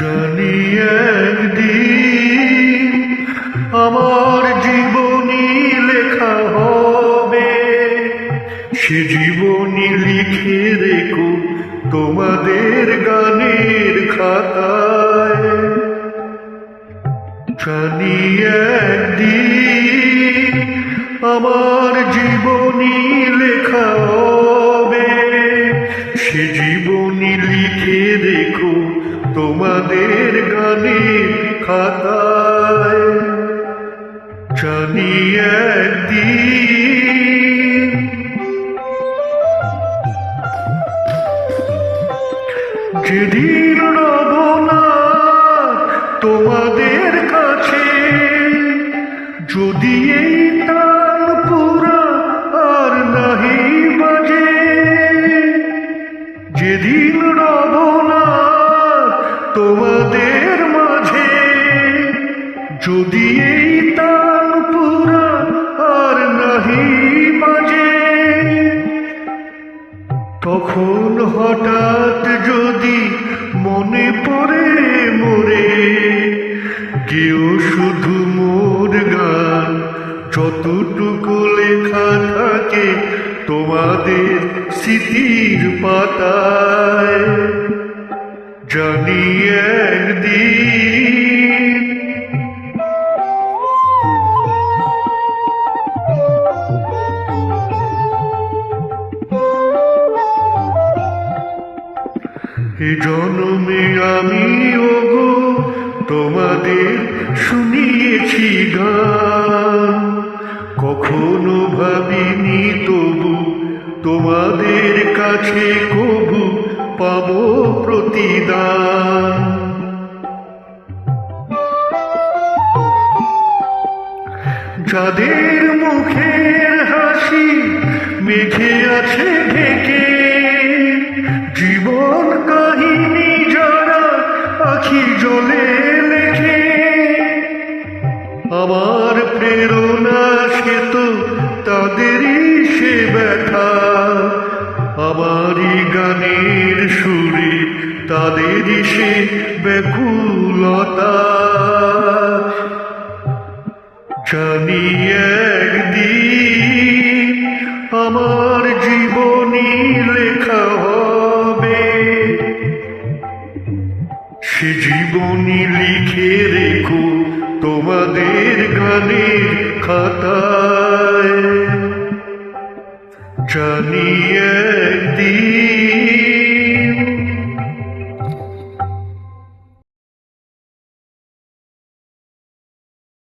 জানি একদিন আমার জীবনী লেখা হবে। সে জীবনী লিখে রেখো তোমাদের গানের খাতায়। জানি আমার জীবনী লেখা হবে। সে জীবনী লিখে দেখো তোমাদের গানের খাতায়। জানি একদিন না তোমাদের কাছে যদি এই যেদিন রব না তোমাদের মাঝে, যদি এই তাল পুরা আর নাহি মাঝে তখন হঠাৎ যদি মনে পড়ে মোরে, কেউ শুধু মোর গান, যতটুকু লেখা থাকে তোমাদের স্মৃতির পাতায় জানি একদিন। জনমে আমি ওগো তোমাদের শুনিয়েছি গান। কখনো ভাবিনি তবু তোমাদের কাছে কবু পাবো প্রতিদান। যাদের মুখের হাসি মেঘে আছে ঢেকে, জীবন কাহিনী যারা আখি জলে লেখে, আমার প্রেরণা সে তো তাদেরই সে ব্যথা। আমারই গানের সুরে তাদেরই সে ব্যাকুলতা। জানি একদিন আমার জীবনী জীবনী লিখে রেখো তোমাদের গানের খাতায়। জানি একদিন